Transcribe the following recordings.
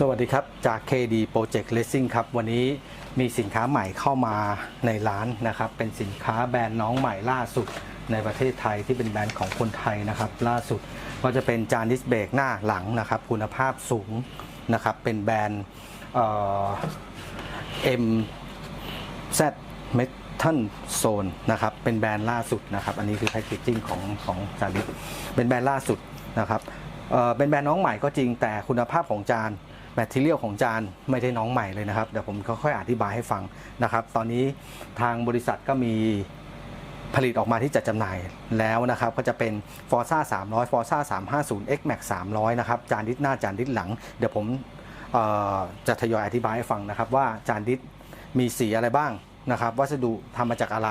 สวัสดีครับจาก KD Project Racing ครับ วันนี้มีสินค้าใหม่เข้ามาในร้านนะครับ เป็นสินค้าแบรนด์น้องใหม่ล่าสุดในประเทศไทยที่เป็นแบรนด์ของคนไทยนะครับ ล่าสุดก็จะเป็นจานดิสเบรกหน้าหลังนะครับ คุณภาพสูงนะครับ เป็นแบรนด์เอ่อ M Z Metal Zone นะครับ เป็นแบรนด์ล่าสุดนะครับ อันนี้คือแพคเกจจิ้งของของจานดิสเป็นแบรนด์ล่าสุดนะครับเป็นแบรนด์น้องใหม่ก็จริงแต่คุณภาพของจาน แมทเทียลของจานไม่ได้น้องใหม่เลยนะครับเดี๋ยวผมค่อยๆอธิบายให้ฟังนะครับ ตอนนี้ทางบริษัทก็มีผลิตออกมาที่จะจำหน่ายแล้วนะครับ ก็จะเป็น Forza 300 Forza 350 X Max 300 นะครับ จานดิสหน้าจานดิสหลัง เดี๋ยวผมจะทยอยอธิบายให้ฟังนะครับ ว่าจานดิสมีสีอะไรบ้างนะครับ วัสดุทำมาจากอะไร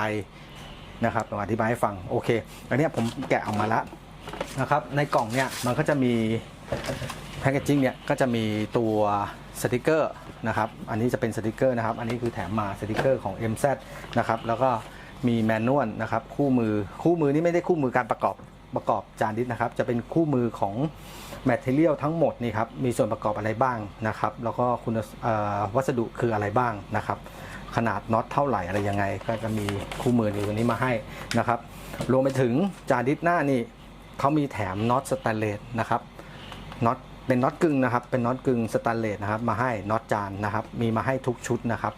นะครับผมอธิบายให้ฟังโอเค อันนี้ผมแกะออกมาแล้วนะครับ ในกล่องเนี่ยมันก็จะมี แพคเกจจิ้งเนี่ยก็จะมีตัวสติกเกอร์นะครับ อันนี้จะเป็นสติกเกอร์นะครับ อันนี้คือแถมมาสติกเกอร์ของ MZ นะครับ แล้วก็มีแมนนวลนะครับ คู่มือ คู่มือนี่ไม่ได้คู่มือการประกอบประกอบจานดิสนะครับ จะเป็นคู่มือของแมทเทียลทั้งหมดนี่ครับ มีส่วนประกอบอะไรบ้างนะครับ แล้วก็คุณวัสดุคืออะไรบ้างนะครับ ขนาดน็อตเท่าไหร่อะไรยังไง ก็จะมีคู่มือในตัวนี้มาให้นะครับ รวมไปถึงจานดิสหน้านี่เขามีแถมน็อตสแตนเลสนะครับ น็อต เป็นน็อตกึ่งนะครับเป็นน็อตกึ่งสแตนเลสนะครับมาให้น็อตจานนะครับมีมาให้ทุกชุดนะครับ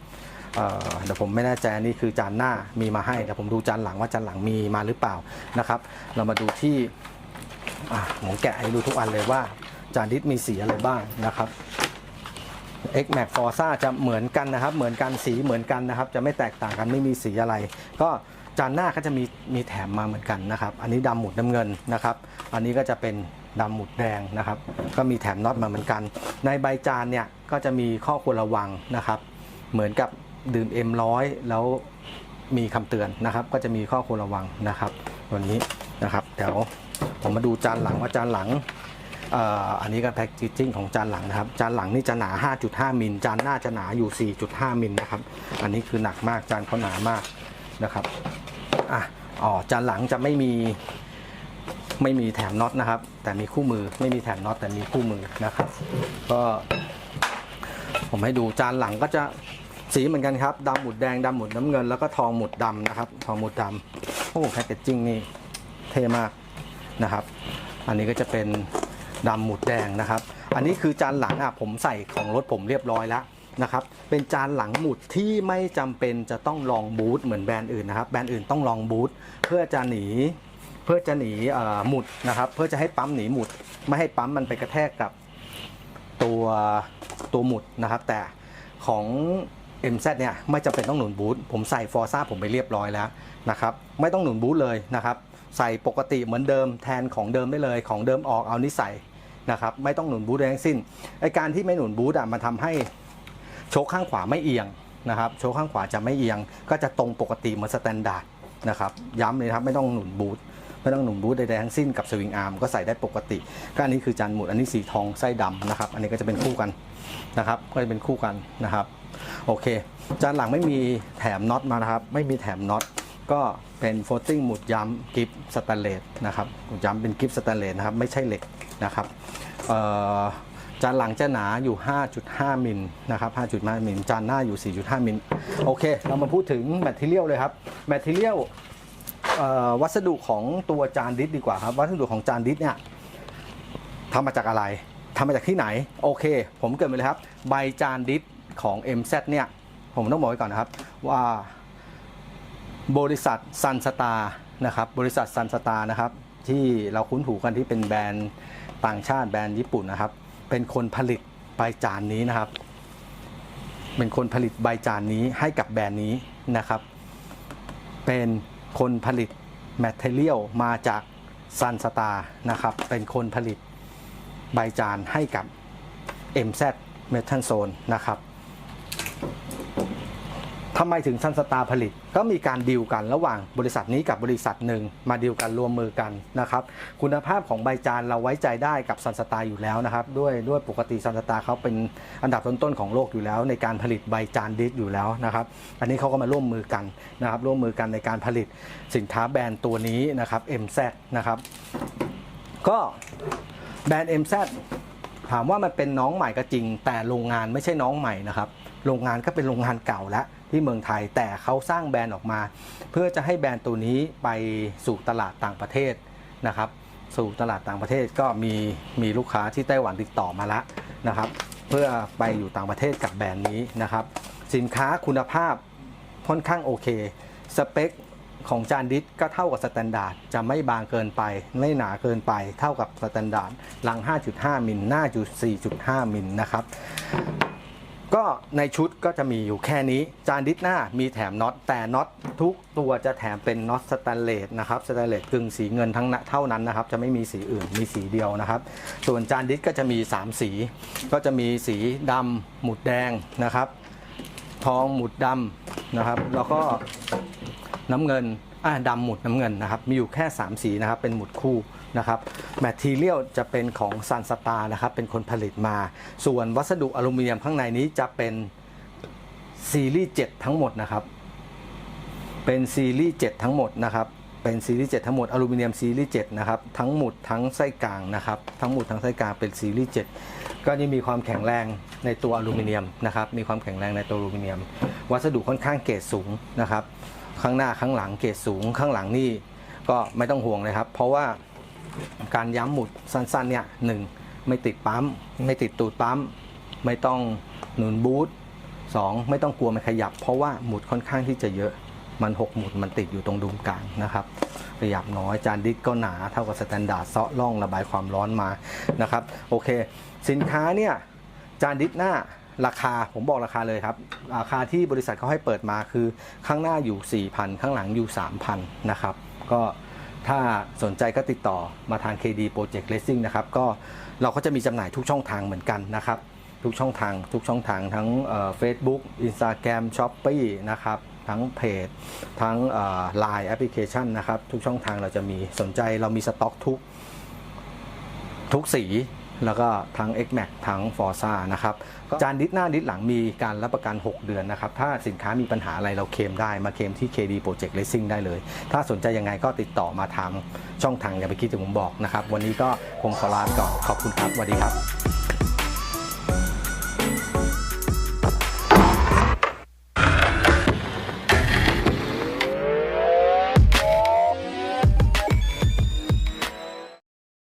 เเดี๋ยวผมไม่แน่ใจอันนี่คือจานหน้ามีมาให้เดี๋ยวผมดูจานหลังว่าจานหลังมีมาหรือเปล่านะครับ เรามาดูที่อะผมแกะให้ดูทุกอันเลยว่าจานดิสมีสีอะไรบ้างนะครับ X Max Forza จะเหมือนกันนะครับ เหมือนกันสีเหมือนกันนะครับ จะไม่แตกต่างกันไม่มีสีอะไร ก็จานหน้าก็จะมีมีแถมมาเหมือนกันนะครับ อันนี้ดำหมุดน้ำเงินนะครับ อันนี้ก็จะเป็น ดำหมุดแดงนะครับ ก็มีแถมน็อตมาเหมือนกัน ในใบจานเนี่ยก็จะมีข้อควรระวังนะครับ เหมือนกับดื่ม M100 แล้วมีคำเตือนนะครับ ก็จะมีข้อควรระวังนะครับตัวนี้นะครับ เดี๋ยวผมมาดูจานหลังว่าจานหลังอันนี้ก็แพ็กเกจจิ้งของจานหลังนะครับ จานหลังนี่จะหนา 5.5 มิล จานหน้าจะหนาอยู่ 4.5 มิลนะครับ อันนี้คือหนักมาก จานเขาหนามากนะครับ อะ อ๋อ จานหลังจะไม่มี ไม่มีแถมน็อตนะครับ แต่มีคู่มือไม่มีแถมน็อตแต่มีคู่มือนะครับ ก็ผมให้ดูจานหลังก็จะสีเหมือนกันครับดำหมุดแดงดำหมุดน้ำเงินแล้วก็ทองหมุดดำนะครับ ทองหมุดดำโอ้แพ็กเกจจิ้งนี่เท่มากนะครับ อันนี้ก็จะเป็นดำหมุดแดงนะครับ อันนี้คือจานหลังอะผมใส่ของรถผมเรียบร้อยแล้วนะครับ เป็นจานหลังหมุดที่ไม่จำเป็นจะต้องลองบูทเหมือนแบรนด์อื่นนะครับ แบรนด์อื่นต้องลองบูทเพื่อจะหนี เพื่อจะหนีหมุดนะครับ เพื่อจะให้ปั๊มหนีหมุด ไม่ให้ปั๊มมันไปกระแทกกับตัวตัวหมุดนะครับ แต่ของ MZ เนี่ยไม่จำเป็นต้องหนุนบูทผมใส่ฟอร์ซ่าผมไปเรียบร้อยแล้วนะครับ ไม่ต้องหนุนบูทเลยนะครับ ใส่ปกติเหมือนเดิมแทนของเดิมได้เลยของเดิมออกเอานิสัยนะครับ ไม่ต้องหนุนบูทใดทั้งสิ้นไอการที่ไม่หนุนบูทอะมันทำให้โชคข้างขวาไม่เอียงนะครับ โชคข้างขวาจะไม่เอียง ก็จะตรงปกติเหมือนสแตนดาร์ดนะครับ ย้ำเลยครับไม่ต้องหนุนบูท ไม่ต้องหนุนบูทใดๆทั้งสิ้นกับสวิงอาร์มก็ใส่ได้ปกติก็อันนี้คือจานหมุดอันนี้สีทองไส้ดำนะครับ อันนี้ก็จะเป็นคู่กันนะครับ ก็จะเป็นคู่กันนะครับ โอเค จานหลังไม่มีแถมน็อตมานะครับ ไม่มีแถมน็อตก็เป็นโฟลติ้งหมุดย้ำกิฟสแตนเลสนะครับหมุดย้ำเป็นกิฟสแตนเลสนะครับไม่ใช่เหล็กนะครับจานหลังจะหนาอยู่ 5.5 มิลนะครับ 5.5 มิล จานหน้าอยู่ 4.5 มิล โอเค เรามาพูดถึงแมทเทียลเลยครับ แมทเทียล วัสดุของตัวจานดิสดีกว่าครับ วัสดุของจานดิสเนี่ยทำมาจากอะไรทำมาจากที่ไหน โอเค ผมเกิดไปเลยครับ ใบจานดิสของ MZ เนี่ยผมต้องบอกไว้ก่อนนะครับว่าบริษัทซันสตาร์นะครับบริษัทซันสตาร์นะครับที่เราคุ้นหูกันที่เป็นแบรนด์ต่างชาติแบรนด์ญี่ปุ่นนะครับ เป็นคนผลิตใบจานนี้นะครับ เป็นคนผลิตใบจานนี้ให้กับแบรนด์นี้นะครับ เป็น คนผลิตแมทเทียลมาจากซันสตาร์นะครับ เป็นคนผลิตใบจานให้กับ MZ Metal Zone นะครับ ทำไมถึงซันสตาร์ผลิต ก็มีการดีลกันระหว่างบริษัทนี้กับบริษัทหนึ่งมาดีลกันรวมมือกันนะครับ คุณภาพของใบจานเราไว้ใจได้กับซันสตาร์อยู่แล้วนะครับ ด้วยด้วยปกติซันสตาร์เขาเป็นอันดับต้นๆของโลกอยู่แล้ว ในการผลิตใบจานดิสอยู่แล้วนะครับ อันนี้เขาก็มาร่วมมือกันนะครับ ร่วมมือกันในการผลิตสินค้าแบรนด์ตัวนี้นะครับ MZ นะครับ ก็แบรนด์ MZ ถามว่ามันเป็นน้องใหม่ก็จริง แต่โรงงานไม่ใช่น้องใหม่นะครับ โรงงานก็เป็นโรงงานเก่าแล้ว ที่เมืองไทย แต่เขาสร้างแบรนด์ออกมา เพื่อจะให้แบรนด์ตัวนี้ไปสู่ตลาดต่างประเทศนะครับ สู่ตลาดต่างประเทศก็มีมีลูกค้าที่ไต้หวันติดต่อมาแล้วนะครับ เพื่อไปอยู่ต่างประเทศกับแบรนด์นี้นะครับ สินค้าคุณภาพค่อนข้างโอเคสเปคของจานดิสก็เท่ากับสแตนดาร์ดจะไม่บางเกินไป ไม่หนาเกินไป เท่ากับสแตนดาร์ดหลัง 5.5 มิลหน้าจุด4.5 มิลนะครับ ก็ในชุดก็จะมีอยู่แค่นี้ จานดิสหน้ามีแถมน็อตแต่น็อตทุกตัวจะแถมเป็นน็อตสแตนเลสนะครับสแตนเลสกึ่งสีเงินทั้งนั้นเท่านั้นนะครับ จะไม่มีสีอื่นมีสีเดียวนะครับ ส่วนจานดิสก็จะมี 3 สี ก็จะมีสีดำหมุดแดงนะครับ ทองหมุดดำนะครับ แล้วก็น้ำเงินอ่าดำหมุดน้ำเงินนะครับ มีอยู่แค่ 3 สีนะครับเป็นหมุดคู่ นะครับแมททีเรียลจะเป็นของซันสตาร์นะครับเป็นคนผลิตมา ส่วนวัสดุอลูมิเนียมข้างในนี้จะเป็นซีรีส์7ทั้งหมดนะครับ เป็นซีรีส์7ทั้งหมดนะครับเป็นซีรีส์7ทั้งหมดอลูมิเนียมซีรีส์7นะครับทั้งหมุดทั้งไส้กลางนะครับทั้งหมุดทั้งไส้กลางเป็นซีรีส์7ก็จะมีความแข็งแรงในตัวอลูมิเนียมนะครับมีความแข็งแรงในตัวอลูมิเนียม วัสดุค่อนข้างเกรดสูงนะครับข้างหน้าข้างหลังเกรดสูง ข้างหลังนี่ก็ไม่ต้องห่วงเลยครับ เพราะว่า การย้ำหมุดสั้นๆเนี่ยหนึ่งไม่ติดปั๊ม ไม่ติดตูดปั๊ม ไม่ต้องหนุนบูทสองไม่ต้องกลัวมันขยับ เพราะว่าหมุดค่อนข้างที่จะเยอะมันหกหมุดมันติดอยู่ตรงดุมกลางนะครับขยับน้อยจานดิสก็หนาเท่ากับสแตนดาร์ดเซาะล่องระบายความร้อนมานะครับโอเค สินค้าเนี่ยจานดิสหน้าราคาผมบอกราคาเลยครับ ราคาที่บริษัทเขาให้เปิดมาคือข้างหน้าอยู่ 4,000 ข้างหลังอยู่ 3,000 นะครับ ก็ ถ้าสนใจก็ติดต่อมาทาง KD Project Racing นะครับก็เราก็จะมีจำหน่ายทุกช่องทางเหมือนกันนะครับ ทุกช่องทางทุกช่องทางทั้งเฟซบุ๊กอินสตาแกรมช้อปปี้นะครับทั้งเพจทั้งไลน์แอปพลิเคชันนะครับ ทุกช่องทางเราจะมีสนใจเรามีสต็อกทุกทุกสี แล้วก็ทั้ง X Max ทั้ง Forza นะครับจานดิสหน้าดิสหลังมีการรับประกัน 6 เดือนนะครับ ถ้าสินค้ามีปัญหาอะไรเราเคลมได้มาเคลมที่ KD Project Racing ได้เลย ถ้าสนใจยังไงก็ติดต่อมาทางช่องทางอย่าไปคิดถึงผมบอกนะครับ วันนี้ก็คงขอลาไปก่อนขอบคุณครับสวัสดีครับ